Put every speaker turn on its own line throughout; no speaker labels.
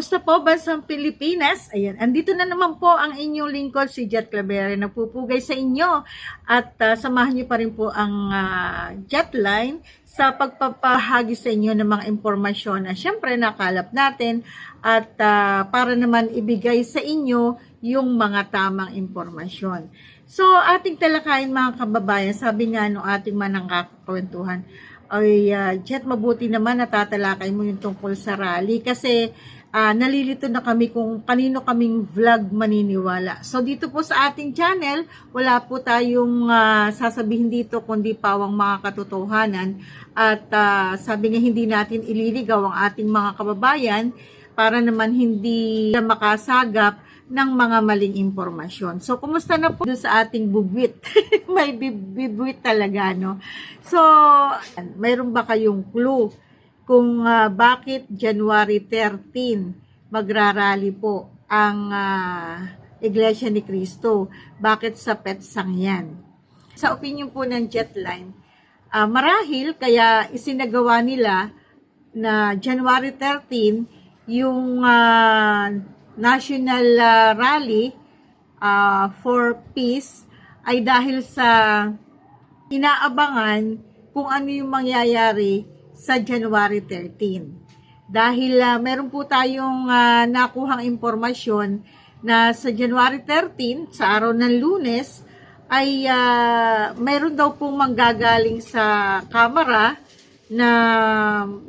Kumusta po bansang Pilipinas? Ayan, andito na naman po ang inyong lingkod si Jet Clavera nagpupugay sa inyo at ah, samahan niyo pa rin po ang ah, Jetline sa pagpapahagi sa inyo ng mga impormasyon na syempre nakalap natin at ah, para naman ibigay sa inyo yung mga tamang impormasyon. So, ating talakayin mga kababayan, sabi nga no ating manangkakakwentuhan, ay ah, Jet, mabuti naman natatalakay mo yung tungkol sa rally kasi ah, nalilito na kami kung kanino kaming vlog maniniwala. So dito po sa ating channel, wala po tayong ah, sasabihin dito kundi pawang mga katotohanan at ah, sabi nga hindi natin ililigaw ang ating mga kababayan para naman hindi na makasagap ng mga maling impormasyon. So, kumusta na po sa ating bubwit? May bib- bibwit talaga, no? So, mayroon ba kayong clue kung ah, bakit January 13 magrarally po ang ah, Iglesia ni Cristo? Bakit sa Petsang yan? Sa opinion po ng Jetline, ah, marahil kaya isinagawa nila na January 13 yung ah, national ah, rally ah, for peace ay dahil sa inaabangan kung ano yung mangyayari sa January 13. Dahil ah, meron po tayong ah, nakuhang impormasyon na sa January 13, sa araw ng lunes, ay ah, meron daw pong manggagaling sa Kamara na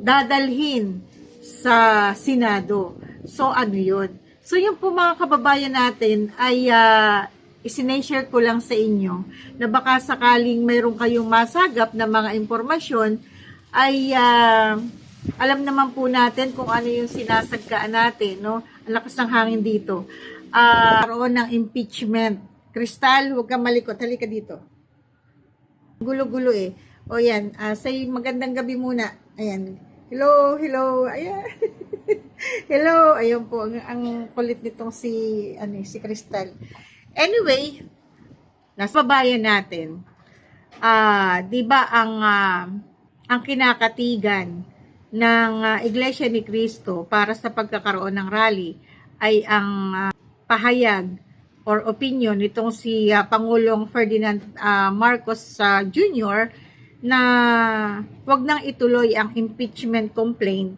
dadalhin sa Senado. So ano yun? So yung po mga kababayan natin ay uh, isinashare ko lang sa inyo na baka sakaling mayroon kayong masagap na mga impormasyon ay ah, alam naman po natin kung ano yung sinasagkaan natin, no? Ang lakas ng hangin dito. Ah, karoon ng impeachment. Kristal, huwag kang malikot. Halika dito. Gulo-gulo eh. O yan, ah, say magandang gabi muna. Ayan. Hello, hello. Ayan. hello. Ayun po, ang, ang kulit nitong si, ano, si Kristal. Anyway, nasa bayan natin. Ah, 'di ba ang ah, ang kinakatigan ng ah, Iglesia ni Cristo para sa pagkakaroon ng rally ay ang ah, pahayag or opinion nitong si ah, Pangulong Ferdinand ah, Marcos ah, Jr. na wag nang ituloy ang impeachment complaint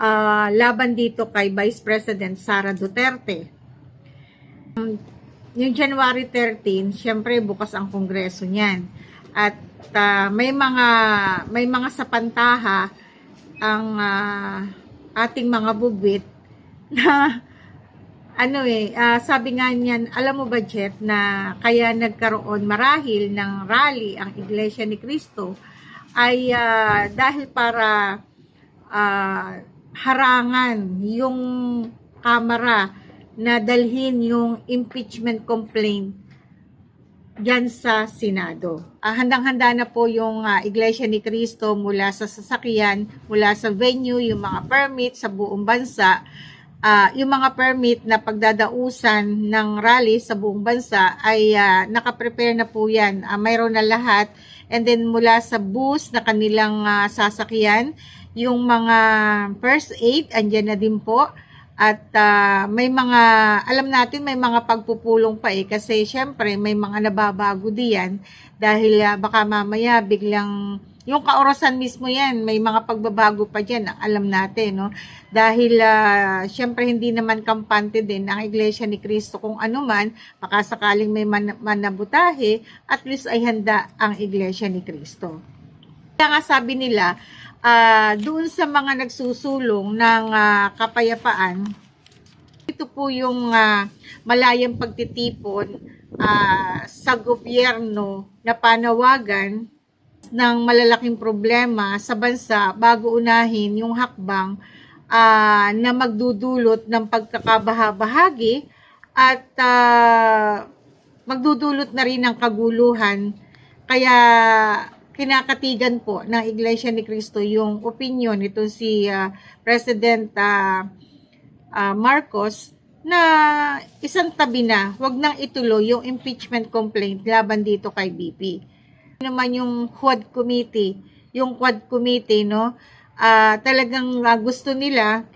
ah, laban dito kay Vice President Sara Duterte yung January 13, syempre bukas ang kongreso niyan. At ah, may mga may mga sapantaha ang ah, ating mga bubwit na ano eh, ah, sabi nga niyan, alam mo ba Jet, na kaya nagkaroon marahil ng rally ang Iglesia ni Cristo ay ah, dahil para ah, harangan yung kamera na dalhin yung impeachment complaint dyan sa Senado. Ah, handang-handa na po yung ah, Iglesia ni Cristo mula sa sasakyan, mula sa venue, yung mga permit sa buong bansa, ah, yung mga permit na pagdadausan ng rally sa buong bansa ay ah, nakaprepare na po yan. Ah, mayroon na lahat. And then mula sa bus na kanilang ah, sasakyan, yung mga first aid, andyan na din po. At ah, may mga, alam natin may mga pagpupulong pa eh kasi syempre may mga nababago diyan dahil ah, baka mamaya biglang, yung kaorasan mismo yan, may mga pagbabago pa dyan, alam natin, no? Dahil ah, syempre hindi naman kampante din ang Iglesia ni Cristo kung ano man, baka sakaling may man, manabutahe, at least ay handa ang Iglesia ni Cristo. Kaya nga sabi nila, ah doon sa mga nagsusulong ng ah, kapayapaan, ito po yung ah, malayang pagtitipon ah, sa gobyerno na panawagan ng malalaking problema sa bansa bago unahin yung hakbang ah, na magdudulot ng pagkakabahabahagi at ah, magdudulot na rin ng kaguluhan. Kaya kinakatigan po ng Iglesia ni Cristo yung opinion nito si ah, President ah, ah, Marcos na isang tabi na, wag nang ituloy yung impeachment complaint laban dito kay BP. Naman yung Quad Committee, yung Quad Committee, no, ah, talagang ah, gusto nila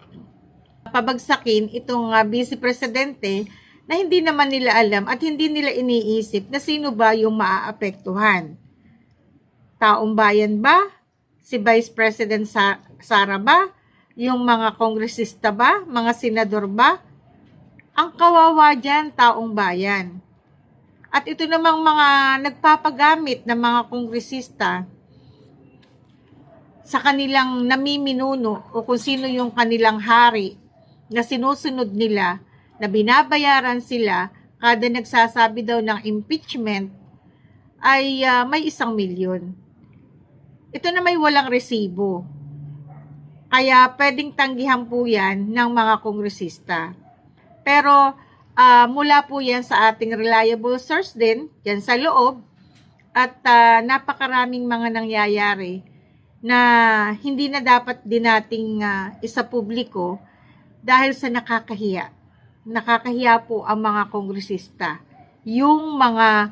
pabagsakin itong ah, vice presidente na hindi naman nila alam at hindi nila iniisip na sino ba yung maaapektuhan. Taong bayan ba? Si Vice President Sa- Sara ba? Yung mga kongresista ba? Mga senador ba? Ang kawawa dyan, taong bayan. At ito namang mga nagpapagamit ng mga kongresista sa kanilang namiminuno o kung sino yung kanilang hari na sinusunod nila na binabayaran sila kada nagsasabi daw ng impeachment ay ah, may isang milyon. Ito na may walang resibo. Kaya pwedeng tanggihan po yan ng mga kongresista. Pero ah, mula po yan sa ating reliable source din, yan sa loob, at ah, napakaraming mga nangyayari na hindi na dapat din nating ah, isa publiko dahil sa nakakahiya. Nakakahiya po ang mga kongresista. Yung mga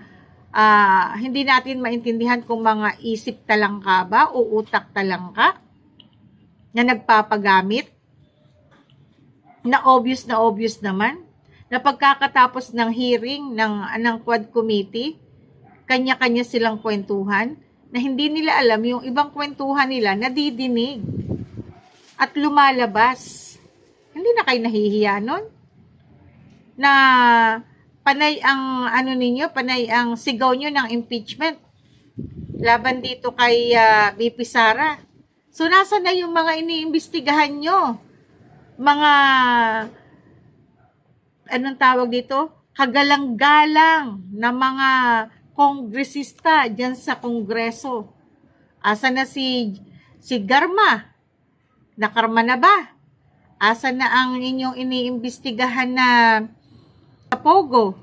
ah, hindi natin maintindihan kung mga isip talangka ba o utak talangka na nagpapagamit na obvious na obvious naman na pagkakatapos ng hearing ng, ng Quad Committee, kanya-kanya silang kwentuhan na hindi nila alam yung ibang kwentuhan nila nadidinig at lumalabas. Hindi na kayo nahihiya nun? Na panay ang ano ninyo, panay ang sigaw nyo ng impeachment laban dito kay ah, BP Sara. So, nasa na yung mga iniimbestigahan nyo? Mga, anong tawag dito? Kagalang-galang na mga kongresista dyan sa kongreso. Asa na si, si Garma? Nakarma na ba? Asa na ang inyong iniimbestigahan na sa Pogo?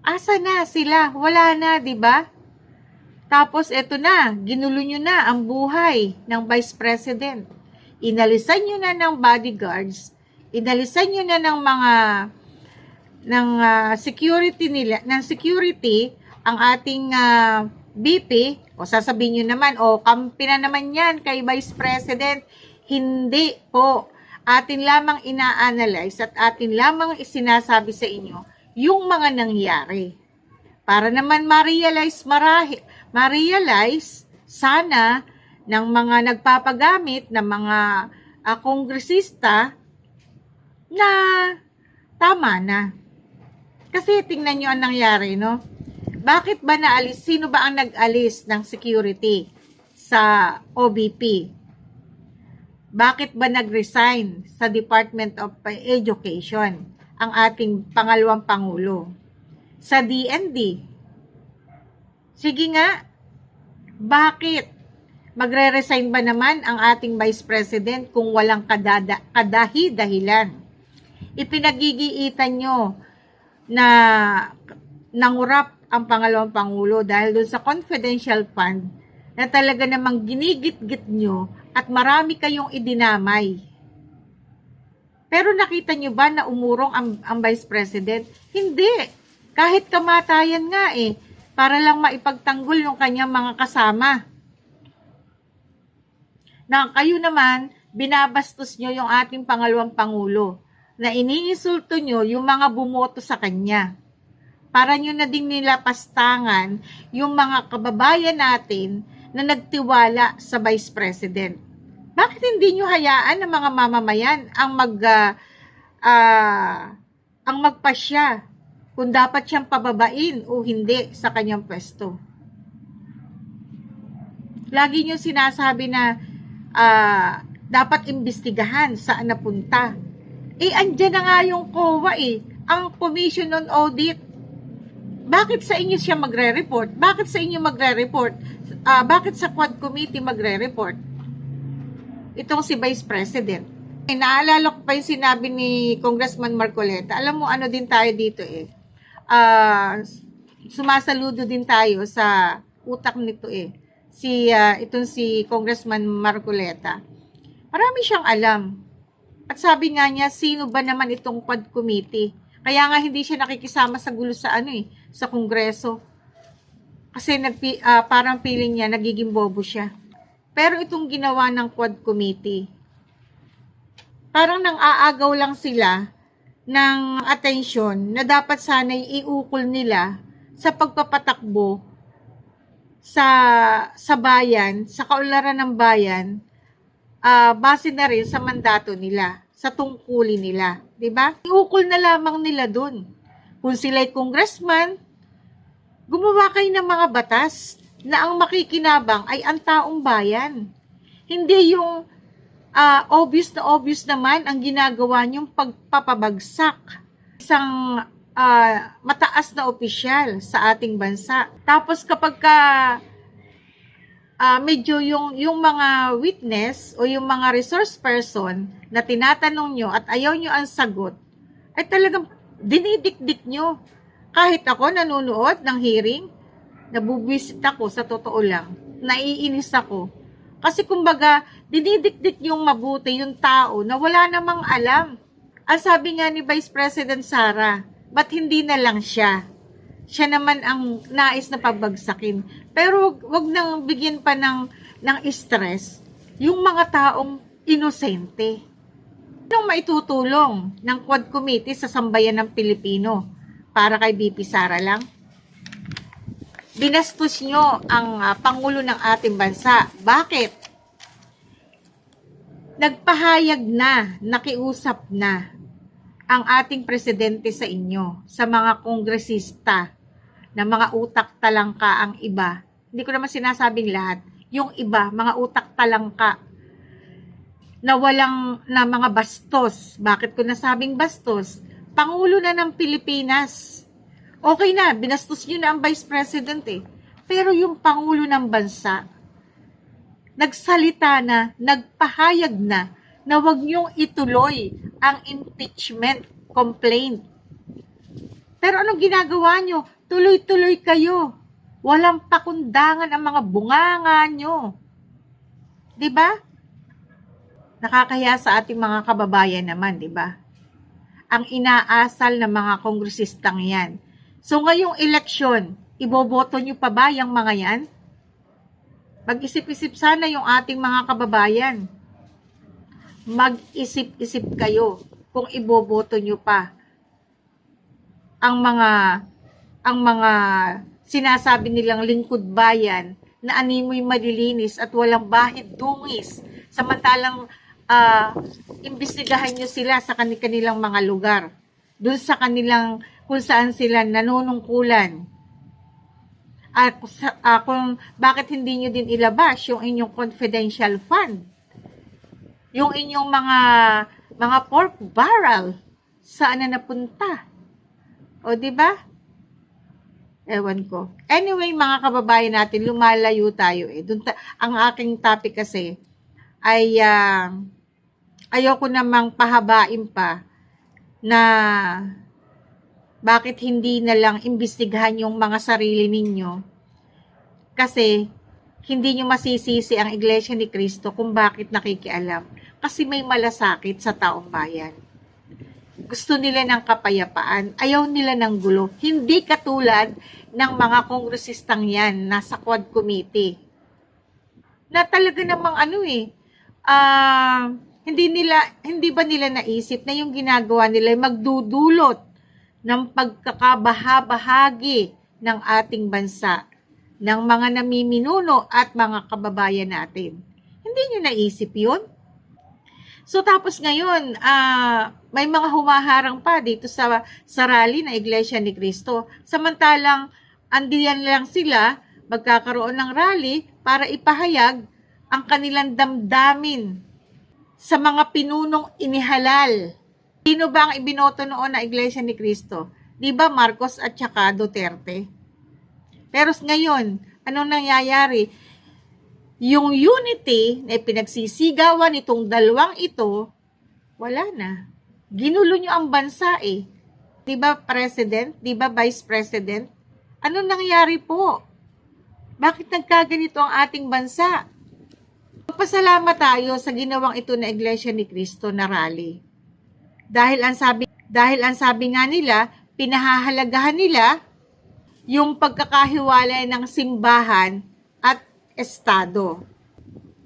Asa na sila? Wala na, di ba? Tapos eto na, ginulo nyo na ang buhay ng Vice President. Inalisan nyo na ng bodyguards, inalisan nyo na ng mga ng ah, security nila, ng security ang ating ah, BP, o sasabihin nyo naman, o kampi na naman yan kay Vice President. Hindi po. Atin lamang ina-analyze at atin lamang isinasabi sa inyo yung mga nangyari. Para naman ma-realize marahi, ma-realize sana ng mga nagpapagamit ng mga ah, kongresista na tama na. Kasi tingnan nyo ang nangyari, no? Bakit ba naalis? Sino ba ang nag-alis ng security sa OBP? Bakit ba nag-resign sa Department of Education ang ating pangalawang pangulo? Sa DND. Sige nga, bakit? Magre-resign ba naman ang ating Vice President kung walang kadada, kadahi-dahilan? Ipinagigiitan nyo na nangurap ang pangalawang pangulo dahil doon sa confidential fund na talaga namang ginigit-git nyo at marami kayong idinamay. Pero nakita nyo ba na umurong ang, ang Vice President? Hindi. Kahit kamatayan nga eh, para lang maipagtanggol yung kanyang mga kasama. Na kayo naman, binabastos nyo yung ating pangalawang pangulo na iniinsulto nyo yung mga bumoto sa kanya. Para nyo na din nila pastangan yung mga kababayan natin na nagtiwala sa Vice President. Bakit hindi nyo hayaan ng mga mamamayan ang mag ah, ah, ang magpasya kung dapat siyang pababain o hindi sa kanyang pwesto? Lagi nyo sinasabi na ah, dapat imbestigahan saan napunta. Eh, andyan na nga yung COA eh, ang Commission on Audit. Bakit sa inyo siya magre-report? Bakit sa inyo magre-report? Ah, bakit sa Quad Committee magre-report? Itong si Vice President. Eh, naalala ko pa yung sinabi ni Congressman Marcoleta. Alam mo, ano din tayo dito eh. Ah, sumasaludo din tayo sa utak nito eh. Si, ah, itong si Congressman Marcoleta. Marami siyang alam. At sabi nga niya, sino ba naman itong Quad Committee? Kaya nga hindi siya nakikisama sa gulo sa ano eh, sa Kongreso. Kasi nagpi, ah, parang feeling niya, nagiging bobo siya. Pero itong ginawa ng Quad Committee, parang nang aagaw lang sila ng atensyon na dapat sana'y iukol nila sa pagpapatakbo sa sa bayan, sa kaularan ng bayan, ah, base na rin sa mandato nila, sa tungkulin nila, 'di ba? Iukol na lamang nila doon. Kung sila'y congressman, gumawa kayo ng mga batas na ang makikinabang ay ang taong bayan. Hindi yung ah, obvious na obvious naman ang ginagawa niyong pagpapabagsak isang ah, mataas na opisyal sa ating bansa. Tapos kapag ka ah, medyo yung yung mga witness o yung mga resource person na tinatanong nyo at ayaw nyo ang sagot, ay talagang dinidikdik nyo. Kahit ako nanonood ng hearing, nabubwisit ako sa totoo lang. Naiinis ako. Kasi kumbaga, dinidikdik yung mabuti yung tao na wala namang alam. Ang sabi nga ni Vice President Sara, ba't hindi na lang siya? Siya naman ang nais na pabagsakin. Pero wag, wag nang bigyan pa ng, ng stress yung mga taong inosente. Anong maitutulong ng Quad Committee sa sambayan ng Pilipino para kay BP Sara lang? binastos nyo ang ah, Pangulo ng ating bansa. Bakit? Nagpahayag na, nakiusap na ang ating presidente sa inyo, sa mga kongresista, na mga utak talangka ang iba. Hindi ko naman sinasabing lahat. Yung iba, mga utak talangka, na walang, na mga bastos. Bakit ko nasabing bastos? Pangulo na ng Pilipinas Okay na, binastos nyo na ang Vice President eh. Pero yung Pangulo ng Bansa, nagsalita na, nagpahayag na, na wag niyong ituloy ang impeachment complaint. Pero anong ginagawa nyo? Tuloy-tuloy kayo. Walang pakundangan ang mga bunganga nyo. 'Di ba? Nakakaya sa ating mga kababayan naman, 'di ba? Ang inaasal ng mga kongresistang 'yan So ngayong eleksyon, iboboto nyo pa ba yung mga yan? Mag-isip-isip sana yung ating mga kababayan. Mag-isip-isip kayo kung iboboto nyo pa ang mga ang mga sinasabi nilang lingkod bayan na animoy malilinis at walang bahid dungis samantalang uh, imbestigahan nyo sila sa kanilang mga lugar doon sa kanilang kung saan sila nanunungkulan. At uh, kung bakit hindi nyo din ilabas yung inyong confidential fund. Yung inyong mga mga pork barrel saan na napunta. O di ba? Ewan ko. Anyway, mga kababayan natin, lumalayo tayo eh. Dun ta- ang aking topic kasi ay uh, ayoko namang pahabain pa na bakit hindi na lang imbestigahan yung mga sarili ninyo? Kasi hindi nyo masisisi ang Iglesia ni Cristo kung bakit nakikialam. Kasi may malasakit sa taong bayan. Gusto nila ng kapayapaan, ayaw nila ng gulo. Hindi katulad ng mga kongresistang yan nasa Quad Committee. Na talaga namang ano eh, ah, uh, hindi nila hindi ba nila naisip na yung ginagawa nila ay magdudulot ng pagkakabahabahagi ng ating bansa ng mga namiminuno at mga kababayan natin. Hindi nyo naisip yun? So tapos ngayon, uh, may mga humaharang pa dito sa, sa rally na Iglesia ni Cristo. Samantalang andiyan lang sila magkakaroon ng rally para ipahayag ang kanilang damdamin sa mga pinunong inihalal. Sino ba ang ibinoto noon na Iglesia ni Cristo? Di ba Marcos at saka Duterte? Pero ngayon, anong nangyayari? Yung unity na pinagsisigawan itong dalawang ito, wala na. Ginulo nyo ang bansa eh. Di ba President? Di ba Vice President? Anong nangyari po? Bakit nagkaganito ang ating bansa? Magpasalamat tayo sa ginawang ito na Iglesia ni Cristo na rally. Dahil ang sabi dahil ang sabi nga nila, pinahahalagahan nila yung pagkakahiwalay ng simbahan at estado.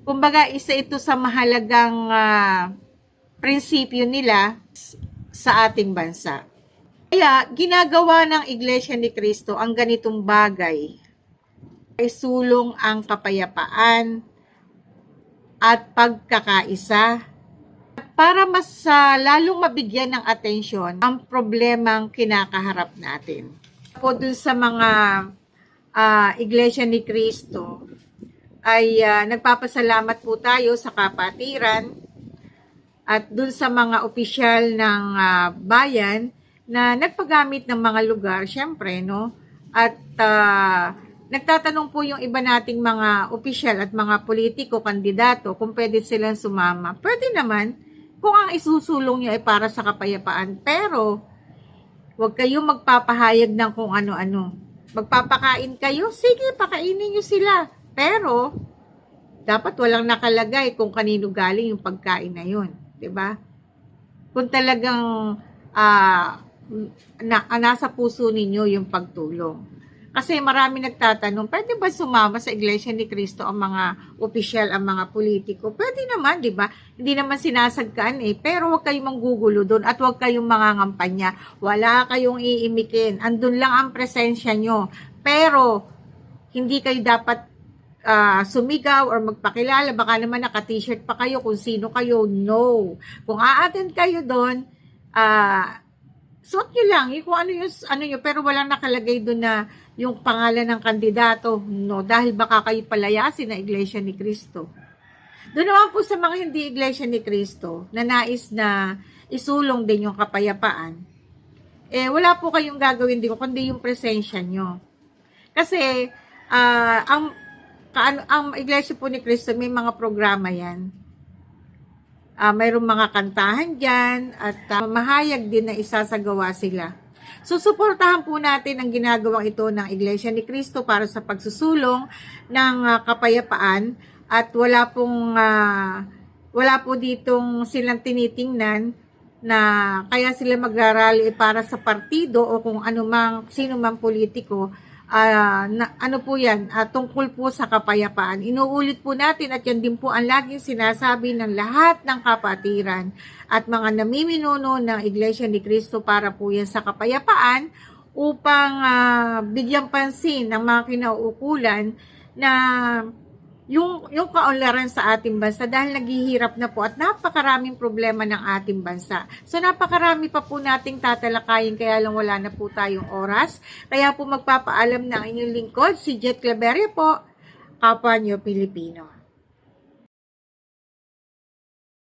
Kumbaga, isa ito sa mahalagang uh, prinsipyo nila sa ating bansa. Kaya ginagawa ng Iglesia ni Cristo ang ganitong bagay ay sulong ang kapayapaan at pagkakaisa para mas ah, lalong mabigyan ng atensyon ang problemang kinakaharap natin. Po dun sa mga ah, Iglesia ni Cristo ay ah, nagpapasalamat po tayo sa kapatiran at dun sa mga opisyal ng ah, bayan na nagpagamit ng mga lugar, syempre, no? At ah, nagtatanong po yung iba nating mga opisyal at mga politiko, kandidato, kung pwede silang sumama. Pwede naman, kung ang isusulong nyo ay para sa kapayapaan. Pero, huwag kayong magpapahayag ng kung ano-ano. Magpapakain kayo, sige, pakainin nyo sila. Pero, dapat walang nakalagay kung kanino galing yung pagkain na yun. ba? Kung talagang ah, na, nasa puso ninyo yung pagtulong. Kasi marami nagtatanong, pwede ba sumama sa Iglesia ni Cristo ang mga opisyal, ang mga politiko? Pwede naman, di ba? Hindi naman sinasagkaan eh. Pero huwag kayong manggugulo doon at huwag kayong mangangampanya. Wala kayong iimikin. Andun lang ang presensya nyo. Pero, hindi kayo dapat ah, sumigaw or magpakilala. Baka naman naka-t-shirt pa kayo kung sino kayo. No. Kung a-attend kayo doon, ah, suot nyo lang. Yung kung ano yung, ano nyo, pero walang nakalagay doon na yung pangalan ng kandidato. No, dahil baka kayo palayasin na Iglesia ni Cristo. Doon naman po sa mga hindi Iglesia ni Cristo na nais na isulong din yung kapayapaan, eh wala po kayong gagawin din kundi yung presensya nyo. Kasi ah, ang kaano ang Iglesia po ni Cristo may mga programa yan. Ah, mayroong mga kantahan diyan at ah, mahayag din na isasagawa sila. So, suportahan po natin ang ginagawang ito ng Iglesia ni Cristo para sa pagsusulong ng ah, kapayapaan at wala pong ah, wala po ditong silang tinitingnan na kaya sila magrarally para sa partido o kung ano mang sino mang politiko ah, na, ano po yan? Ah, tungkol po sa kapayapaan. Inuulit po natin at yan din po ang laging sinasabi ng lahat ng kapatiran at mga namiminuno ng Iglesia ni Cristo para po yan sa kapayapaan upang ah, bigyang pansin ng mga kinauukulan na yung, yung kaunlaran sa ating bansa dahil naghihirap na po at napakaraming problema ng ating bansa. So napakarami pa po nating tatalakayin kaya lang wala na po tayong oras. Kaya po magpapaalam ng inyong lingkod, si Jet Claveria po, Kapwa Nyo Pilipino.